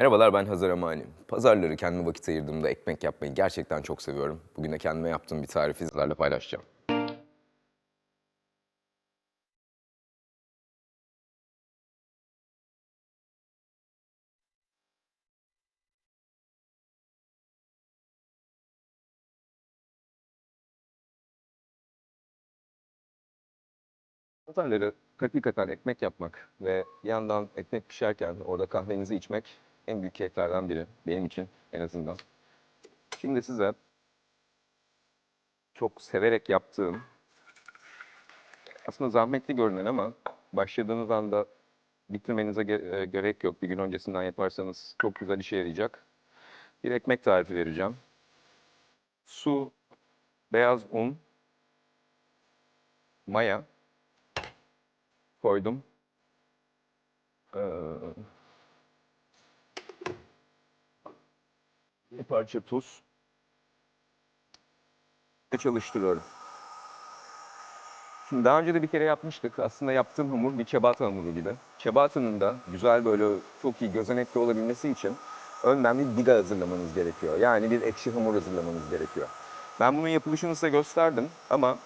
Merhabalar ben Hazar Amani. Pazarları kendime vakit ayırdığımda ekmek yapmayı gerçekten çok seviyorum. Bugün de kendime yaptığım bir tarifi sizlerle paylaşacağım. Pazarları hakikaten ekmek yapmak ve yandan ekmek pişerken orada kahvenizi içmek en büyük keyiflerden biri. Benim için en azından. Şimdi size çok severek yaptığım, aslında zahmetli görünen ama başladığınız anda bitirmenize ge- e, gerek yok. Bir gün öncesinden yaparsanız çok güzel işe yarayacak. Bir ekmek tarifi vereceğim. Su, beyaz un, maya, koydum. Ee, bir parça tuz ve çalıştırıyorum. Şimdi daha önce de bir kere yapmıştık. Aslında yaptığım hamur bir ciabatta hamuru gibi. Ciabatta'nın da güzel böyle çok iyi gözenekli olabilmesi için önden bir biga hazırlamanız gerekiyor. Yani bir ekşi hamur hazırlamanız gerekiyor. Ben bunun yapılışını size gösterdim ama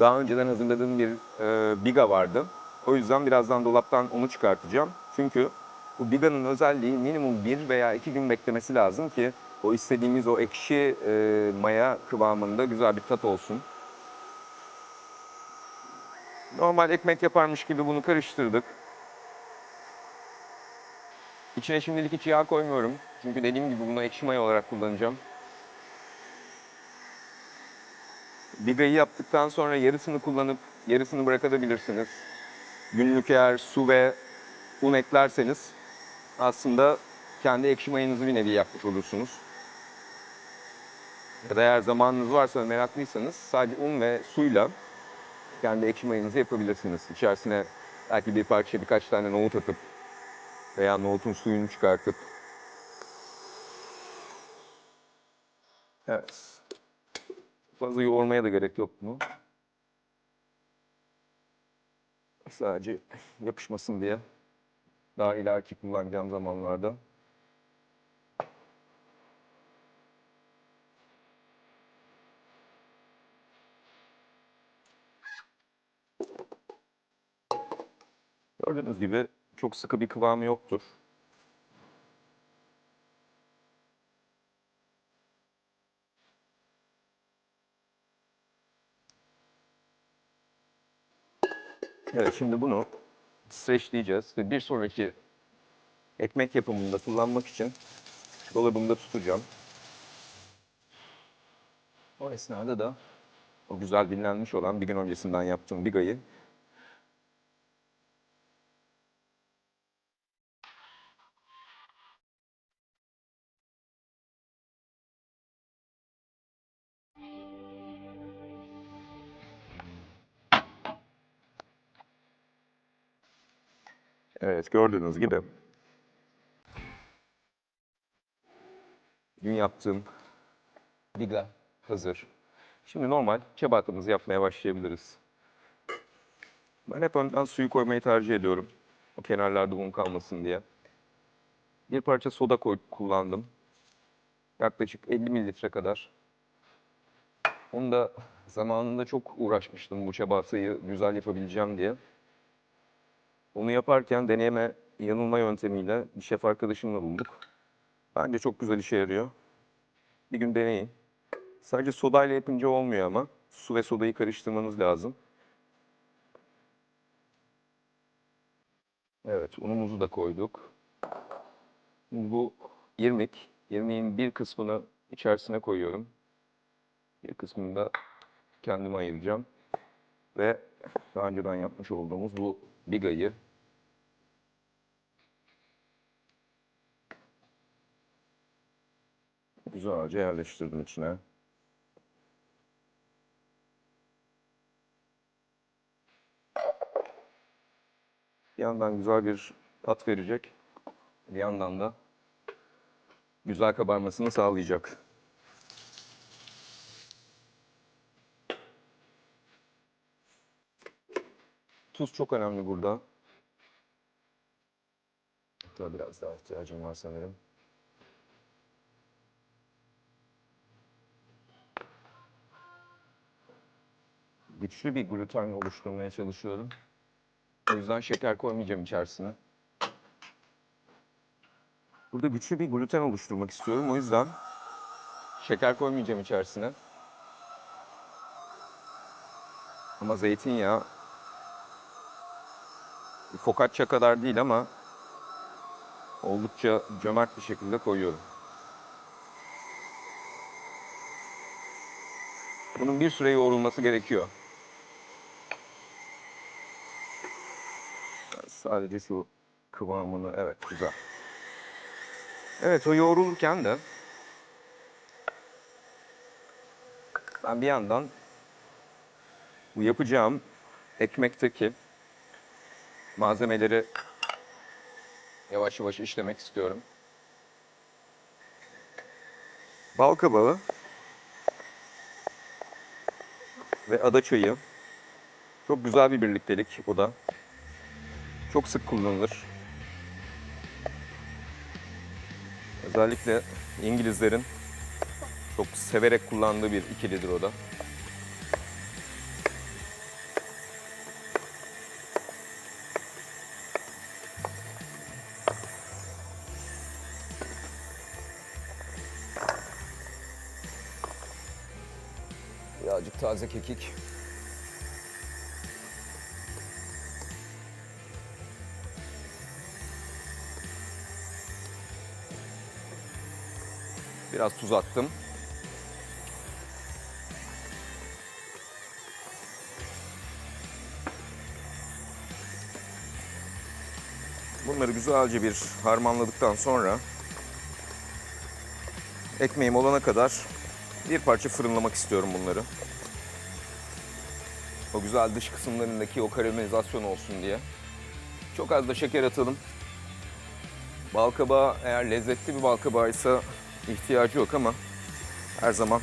daha önceden hazırladığım bir e, biga vardı. O yüzden birazdan dolaptan onu çıkartacağım. Çünkü bu biganın özelliği minimum bir veya iki gün beklemesi lazım ki o istediğimiz o ekşi e, maya kıvamında güzel bir tat olsun. Normal ekmek yaparmış gibi bunu karıştırdık. İçine şimdilik hiç yağ koymuyorum. Çünkü dediğim gibi bunu ekşi maya olarak kullanacağım. Biga'yı yaptıktan sonra yarısını kullanıp yarısını bırakabilirsiniz. Günlük eğer su ve un eklerseniz aslında kendi ekşi mayanızı bir nevi yapmış olursunuz. Ya da eğer zamanınız varsa meraklıysanız sadece un ve suyla kendi ekşi mayanızı yapabilirsiniz. İçerisine belki bir parça birkaç tane nohut atıp veya nohutun suyunu çıkartıp Evet. Fazla yoğurmaya da gerek yok bunu. Sadece yapışmasın diye. Daha ileriki kullanacağım zamanlarda. Gördüğünüz gibi çok sıkı bir kıvamı yoktur. Evet şimdi bunu streçleyeceğiz bir sonraki ekmek yapımında kullanmak için dolabımda tutacağım. O esnada da o güzel dinlenmiş olan bir gün öncesinden yaptığım bigayı Evet gördüğünüz gibi dün yaptığım biga hazır. Şimdi normal çabatımızı yapmaya başlayabiliriz. Ben hep önden suyu koymayı tercih ediyorum. O kenarlarda un kalmasın diye. Bir parça soda koy, kullandım. Yaklaşık 50 mililitre kadar. Onu da zamanında çok uğraşmıştım bu çabatayı güzel yapabileceğim diye. Onu yaparken deneyeme yanılma yöntemiyle bir şef arkadaşımla bulduk. Bence çok güzel işe yarıyor. Bir gün deneyin. Sadece sodayla yapınca olmuyor ama su ve sodayı karıştırmanız lazım. Evet, unumuzu da koyduk. Bu irmik. İrmiğin bir kısmını içerisine koyuyorum. Bir kısmını da kendime ayıracağım. Ve daha önceden yapmış olduğumuz bu bigayı güzelce yerleştirdim içine. Bir yandan güzel bir tat verecek. Bir yandan da güzel kabarmasını sağlayacak. Tuz çok önemli burada. Hatta biraz daha ihtiyacım var sanırım. Güçlü bir gluten oluşturmaya çalışıyorum. O yüzden şeker koymayacağım içerisine. Burada güçlü bir gluten oluşturmak istiyorum. O yüzden şeker koymayacağım içerisine. Ama zeytinyağı focaccia kadar değil ama oldukça cömert bir şekilde koyuyorum. Bunun bir süre yoğrulması gerekiyor. Sadece şu kıvamını, evet güzel. Evet o yoğrulurken de ben bir yandan bu yapacağım ekmekteki malzemeleri yavaş yavaş işlemek istiyorum. Bal kabağı ve ada çayı. Çok güzel bir birliktelik bu da. Çok sık kullanılır. Özellikle İngilizlerin çok severek kullandığı bir ikilidir o da. Taze kekik. Biraz tuz attım. Bunları güzelce bir harmanladıktan sonra ekmeğim olana kadar bir parça fırınlamak istiyorum bunları. O güzel dış kısımlarındaki o karamelizasyon olsun diye. Çok az da şeker atalım. Balkabağı eğer lezzetli bir balkabağıysa ihtiyacı yok ama her zaman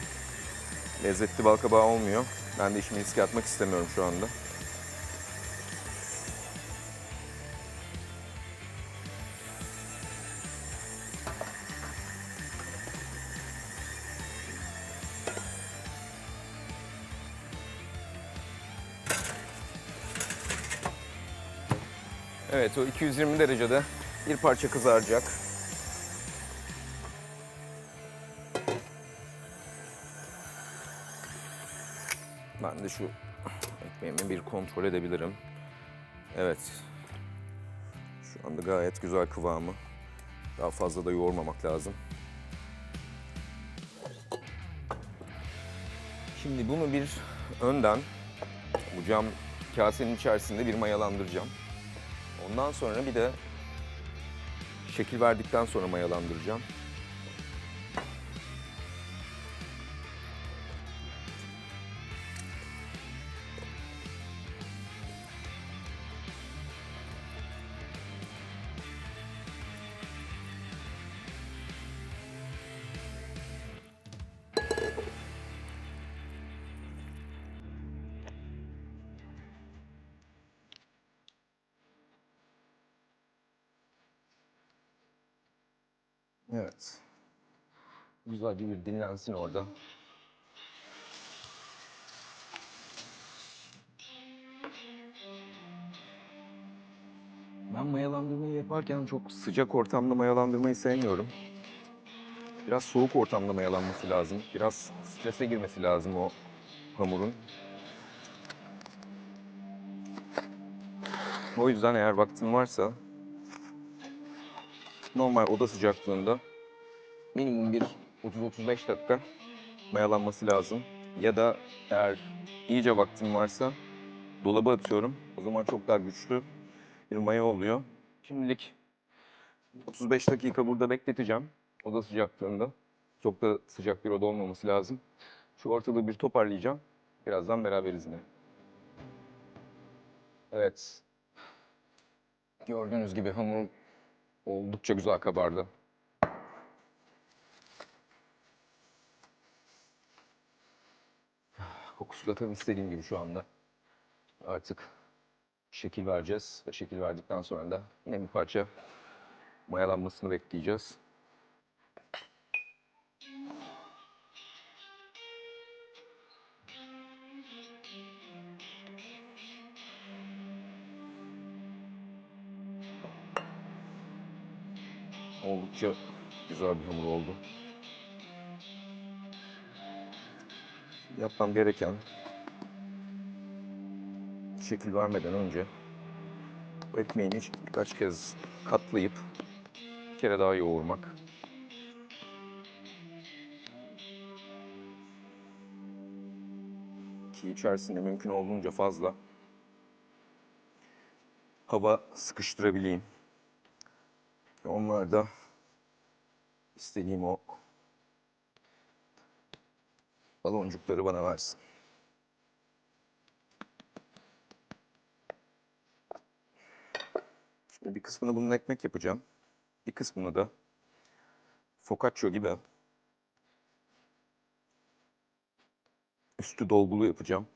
lezzetli balkabağı olmuyor. Ben de işimi riske atmak istemiyorum şu anda. Evet o 220 derecede bir parça kızaracak. Ben de şu ekmeğimi bir kontrol edebilirim. Evet. Şu anda gayet güzel kıvamı. Daha fazla da yoğurmamak lazım. Şimdi bunu bir önden bu cam kasenin içerisinde bir mayalandıracağım. Ondan sonra bir de şekil verdikten sonra mayalandıracağım. Güzelce bir dinlensin orada. Ben mayalandırmayı yaparken çok sıcak ortamda mayalandırmayı sevmiyorum. Biraz soğuk ortamda mayalanması lazım. Biraz strese girmesi lazım o hamurun. O yüzden eğer vaktin varsa normal oda sıcaklığında minimum bir 30-35 dakika mayalanması lazım. Ya da eğer iyice vaktim varsa dolaba atıyorum. O zaman çok daha güçlü bir maya oluyor. Şimdilik 35 dakika burada bekleteceğim. Oda sıcaklığında. Çok da sıcak bir oda olmaması lazım. Şu ortalığı bir toparlayacağım. Birazdan beraberiz yine. Evet. Gördüğünüz gibi hamur oldukça güzel kabardı. Tam istediğim gibi şu anda. Artık şekil vereceğiz ve şekil verdikten sonra da yine bir parça mayalanmasını bekleyeceğiz. Oldukça güzel bir hamur oldu. Yapmam gereken şekil vermeden önce bu ekmeğini birkaç kez katlayıp bir kere daha yoğurmak. Ki içerisinde mümkün olduğunca fazla hava sıkıştırabileyim. Onlar da istediğim o baloncukları bana versin. Şimdi bir kısmını bunun ekmek yapacağım. Bir kısmını da focaccia gibi üstü dolgulu yapacağım.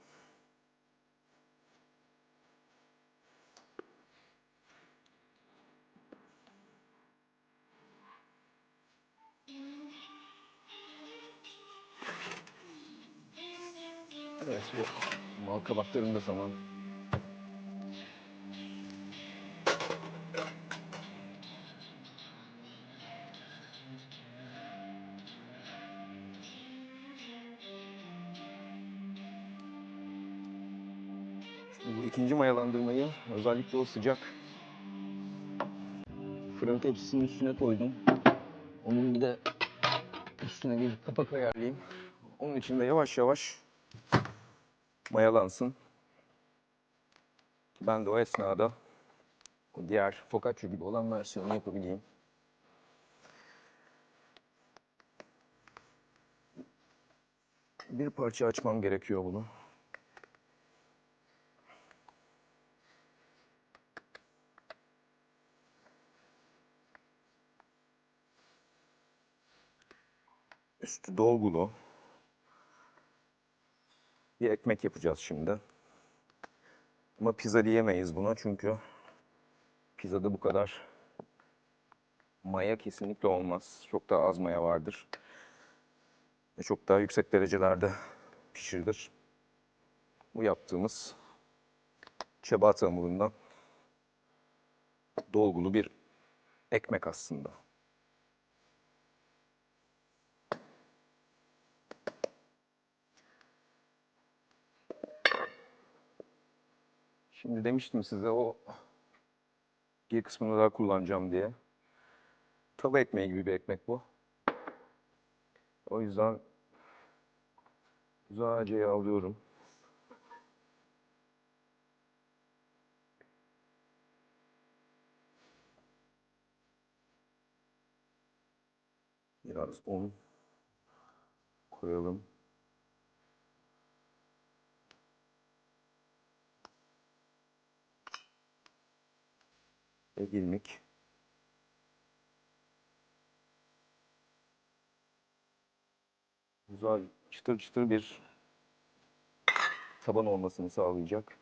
Da zaman Bu ikinci mayalandırmayı özellikle o sıcak fırın tepsisinin üstüne koydum. Onun bir de üstüne bir kapak ayarlayayım. Onun için de yavaş yavaş mayalansın. Ben de o esnada o diğer focaccia gibi olan versiyonu yapabileyim. Bir parça açmam gerekiyor bunu. Üstü dolgulu. Bir ekmek yapacağız şimdi. Ama pizza diyemeyiz buna çünkü pizzada bu kadar maya kesinlikle olmaz. Çok daha az maya vardır. Ve çok daha yüksek derecelerde pişirilir. Bu yaptığımız ciabatta hamurundan dolgulu bir ekmek aslında. Şimdi demiştim size o bir kısmını daha kullanacağım diye. Tava ekmeği gibi bir ekmek bu. O yüzden güzelce yağlıyorum. Biraz un koyalım. Ve ilmik. Güzel çıtır çıtır bir taban olmasını sağlayacak.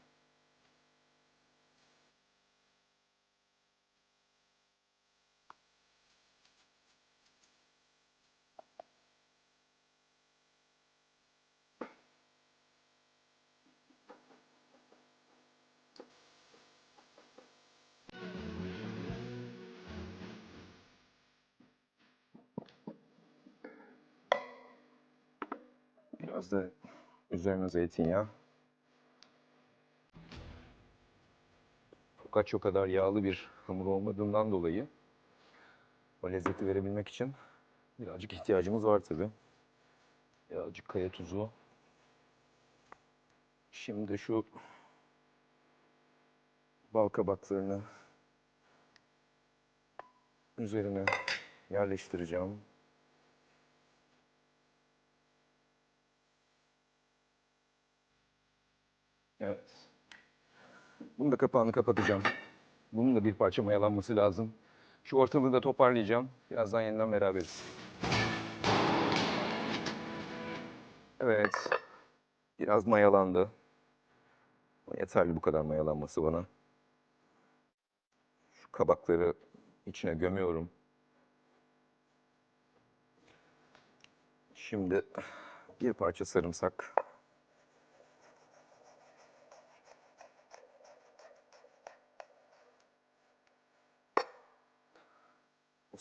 Zeytinyağı. Focaccia kadar yağlı bir hamur olmadığından dolayı o lezzeti verebilmek için birazcık ihtiyacımız var tabi. Birazcık kaya tuzu Şimdi şu bal kabaklarını üzerine yerleştireceğim. Evet. Bunun da kapağını kapatacağım. Bunun da bir parça mayalanması lazım. Şu ortalığı da toparlayacağım. Birazdan yeniden beraberiz. Evet. Biraz mayalandı. Yeterli bu kadar mayalanması bana. Şu kabakları içine gömüyorum. Şimdi bir parça sarımsak.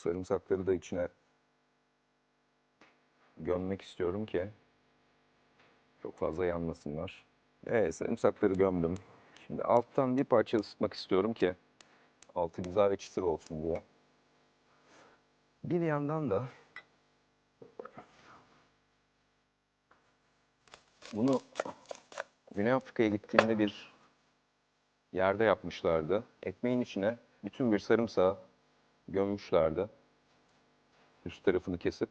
Sarımsakları da içine gömmek istiyorum ki çok fazla yanmasınlar. Evet, sarımsakları gömdüm. Şimdi alttan bir parça ısıtmak istiyorum ki altı güzel ve çıtır olsun diye. Bir yandan da bunu Güney Afrika'ya gittiğimde bir yerde yapmışlardı. Ekmeğin içine bütün bir sarımsağı gömmüşlerdi. Üst tarafını kesip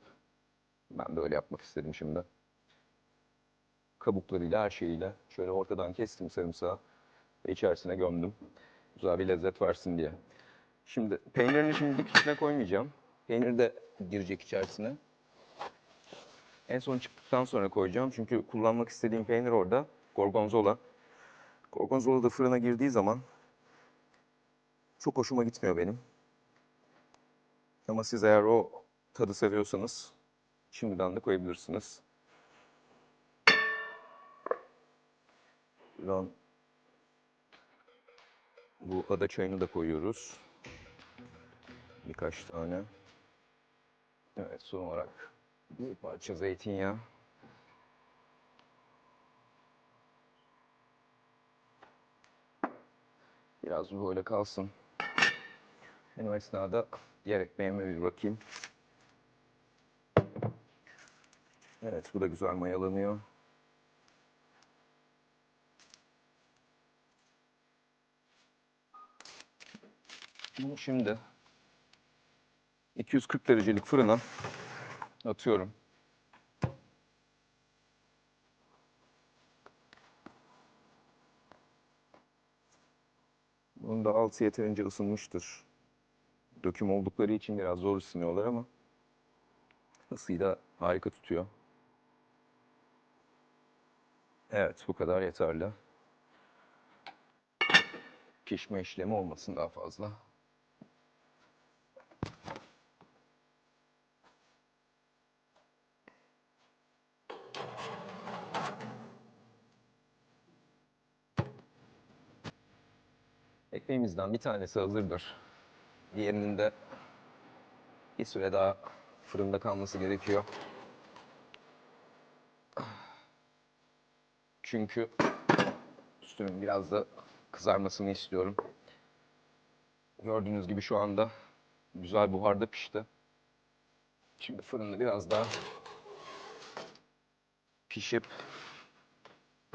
ben de öyle yapmak istedim şimdi. Kabuklarıyla her şeyiyle şöyle ortadan kestim sarımsağı ve içerisine gömdüm. Güzel bir lezzet versin diye. Şimdi peynirini şimdilik içine koymayacağım. Peynir de girecek içerisine. En son çıktıktan sonra koyacağım. Çünkü kullanmak istediğim peynir orada. Gorgonzola. Gorgonzola da fırına girdiği zaman çok hoşuma gitmiyor benim. Ama siz eğer o tadı seviyorsanız şimdiden de koyabilirsiniz. Buradan bu ada çayını da koyuyoruz. Birkaç tane. Evet son olarak bir parça zeytinyağı. Biraz böyle kalsın. Ben o esnada diğer ekmeğime bir bakayım. Evet bu da güzel mayalanıyor. Bunu şimdi 240 derecelik fırına atıyorum. Bunun da altı yeterince ısınmıştır. Döküm oldukları için biraz zor ısınıyorlar ama ısıyı da harika tutuyor. Evet bu kadar yeterli. Pişme işlemi olmasın daha fazla. Ekmeğimizden bir tanesi hazırdır. Diğerinin de bir süre daha fırında kalması gerekiyor. Çünkü üstünün biraz da kızarmasını istiyorum. Gördüğünüz gibi şu anda güzel buharda pişti. Şimdi fırında biraz daha pişip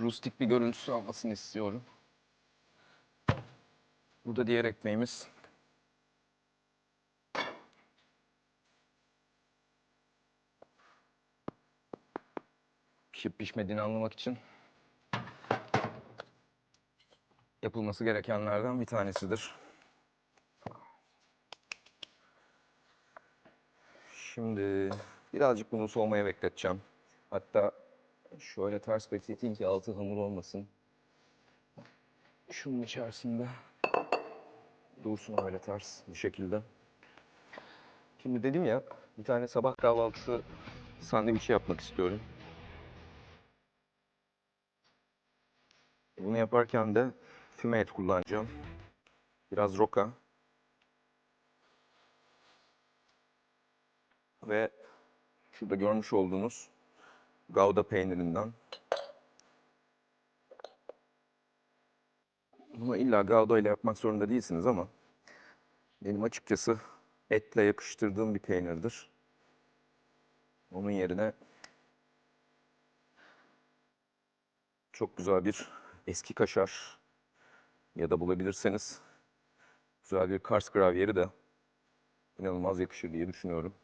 rustik bir görüntüsü almasını istiyorum. Bu da diğer ekmeğimiz. Pişip pişmediğini anlamak için yapılması gerekenlerden bir tanesidir. Şimdi birazcık bunu soğumaya bekleteceğim. Hatta şöyle ters bekleteyim ki altı hamur olmasın. Şunun içerisinde dursun öyle ters bir şekilde. Şimdi dedim ya bir tane sabah kahvaltısı sandviçi yapmak istiyorum. Bunu yaparken de füme et kullanacağım. Biraz roka. Ve şurada görmüş olduğunuz gouda peynirinden. Bunu illa gouda ile yapmak zorunda değilsiniz ama benim açıkçası etle yakıştırdığım bir peynirdir. Onun yerine çok güzel bir eski kaşar ya da bulabilirseniz güzel bir Kars gravyeri de inanılmaz yakışır diye düşünüyorum.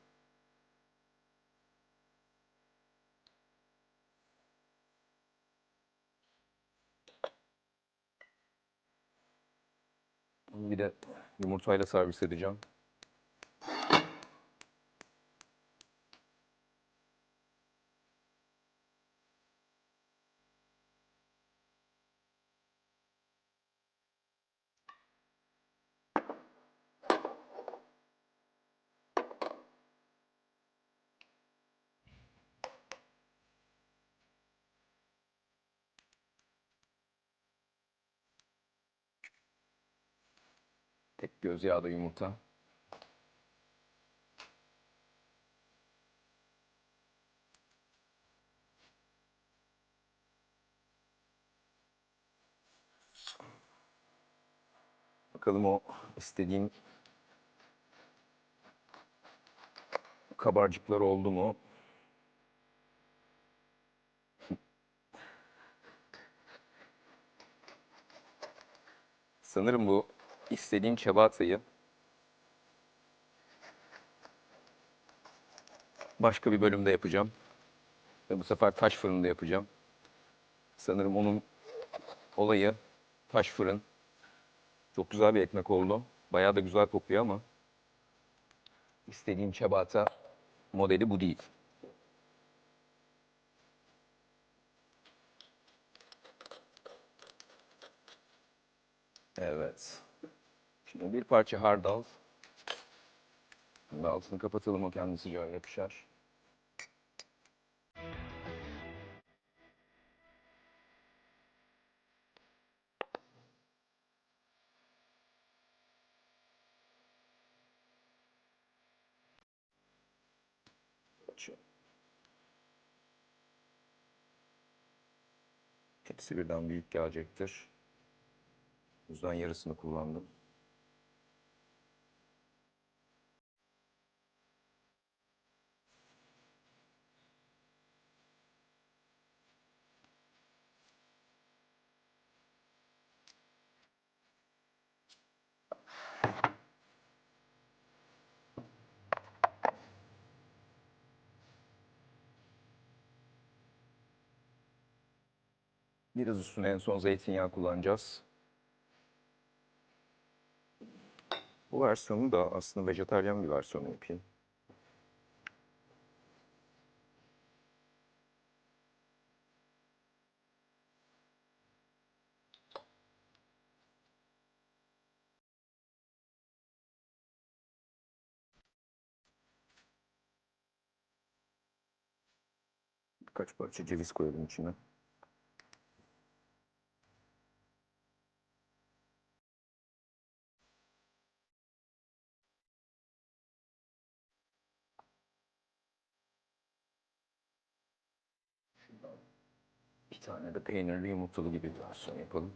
Bir de yumurtayla servis edeceğim. Göz yağda yumurta. Bakalım o istediğim kabarcıklar oldu mu? Sanırım bu istediğim ciabatta'yı başka bir bölümde yapacağım. Ve bu sefer taş fırında yapacağım. Sanırım onun olayı taş fırın. Çok güzel bir ekmek oldu. Bayağı da güzel kokuyor ama istediğim ciabatta modeli bu değil. Evet. Şimdi bir parça hardal. Şimdi altını kapatalım o kendi sıcağı. Açıyorum. Hepsi birden büyük gelecektir. O yüzden yarısını kullandım. Biraz üstüne en son zeytinyağı kullanacağız. Bu versiyonu da aslında vejetaryen bir versiyonu yapayım. Birkaç parça ceviz koyalım içine. 샤네 더 페인을 리무 쪽이 비도 왔어. 이거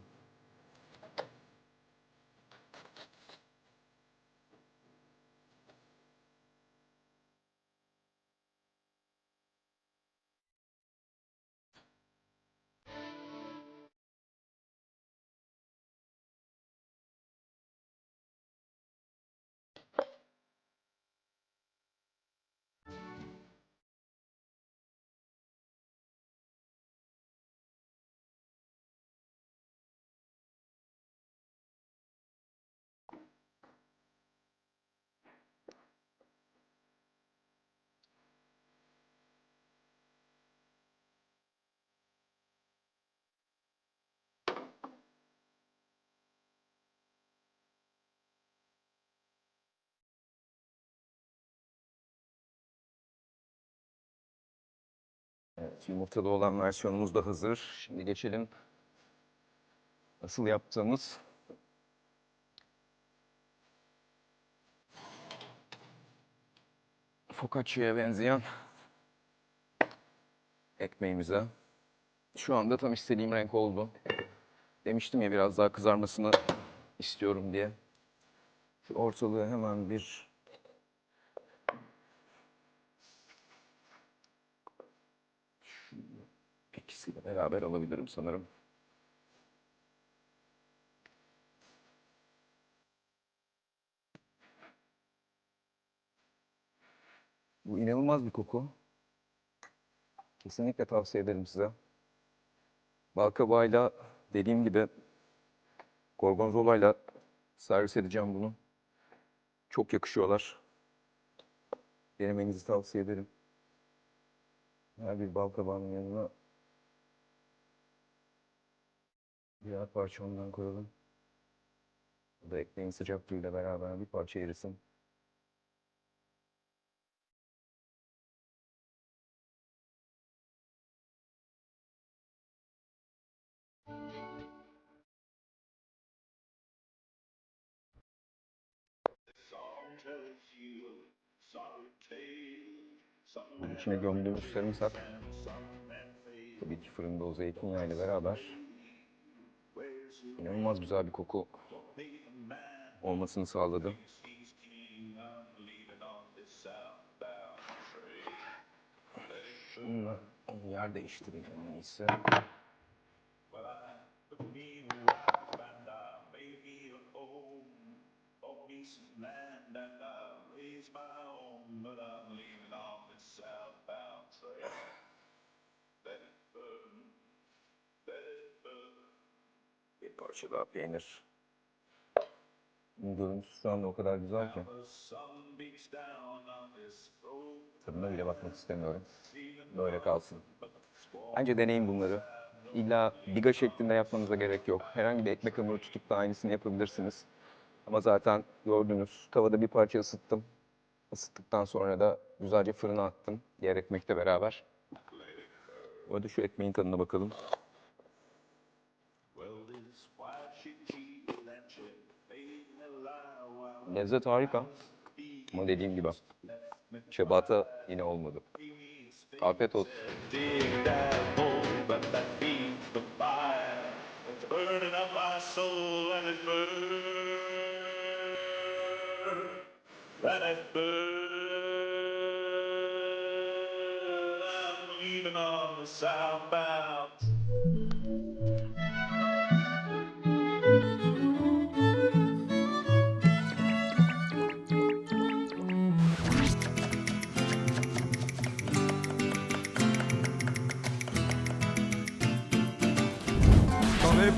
Evet, yumurtalı olan versiyonumuz da hazır. Şimdi geçelim asıl yaptığımız focaccia'ya benzeyen ekmeğimize. Şu anda tam istediğim renk oldu. Demiştim ya biraz daha kızarmasını istiyorum diye. Şu ortalığı hemen bir ikisiyle beraber alabilirim sanırım. Bu inanılmaz bir koku. Kesinlikle tavsiye ederim size. Balkabağıyla dediğim gibi gorgonzola'yla servis edeceğim bunu. Çok yakışıyorlar. Denemenizi tavsiye ederim. Her bir balkabağının yanına birer parça ondan koyalım. Bu da ekmeğin sıcaklığıyla beraber bir parça erisin. Bunun içine gömdüğümüz sarımsak tabii ki fırında o zeytinyağıyla beraber inanılmaz güzel bir koku olmasını sağladı. Şununla yer değiştireyim en iyisi. Bir parça daha peynir. Görüntüsü şu anda o kadar güzel ki. Tadına bile bakmak istemiyorum. Böyle kalsın. Bence deneyin bunları. İlla biga şeklinde yapmanıza gerek yok. Herhangi bir ekmek hamuru tutup da aynısını yapabilirsiniz. Ama zaten gördünüz tavada bir parça ısıttım. Isıttıktan sonra da güzelce fırına attım. Diğer ekmekle beraber. Bu arada şu ekmeğin tadına bakalım. Lezzet harika. Ama dediğim gibi çabata yine olmadı. Afiyet olsun. dig